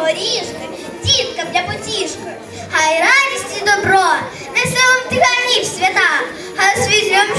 горішки, діткам для потішки. Хай радість і добро, несе вам тиганів свята, хай освітлюємо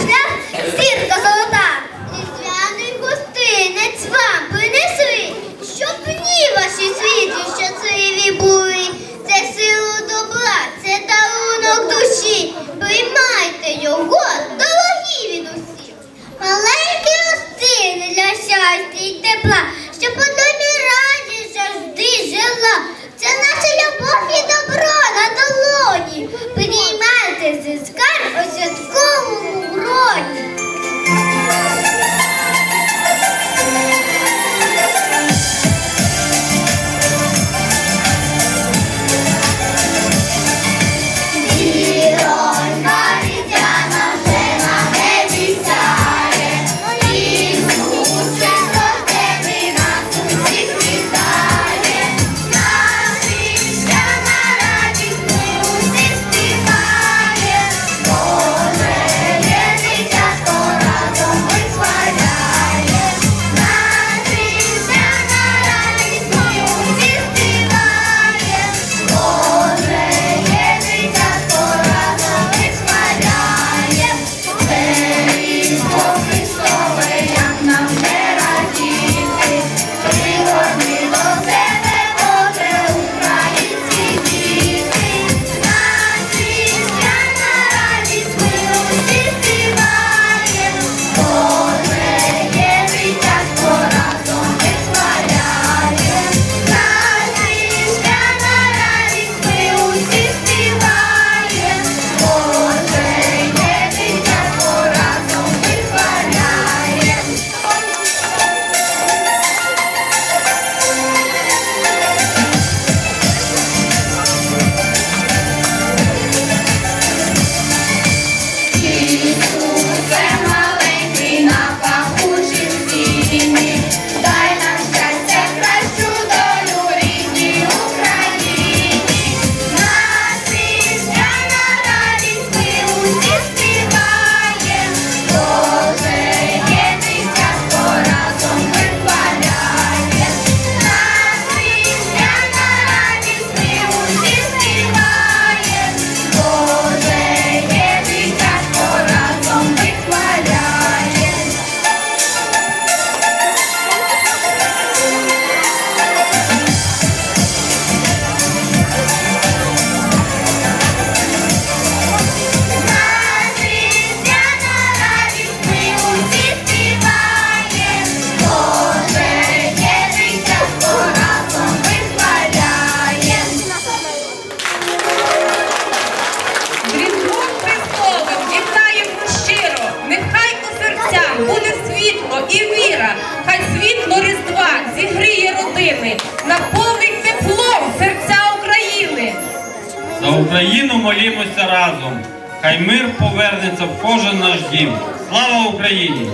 і віра, хай світло різдва зігріє родини, наповнить теплом серця України. За Україну молімося разом. Хай мир повернеться в кожен наш дім. Слава Україні!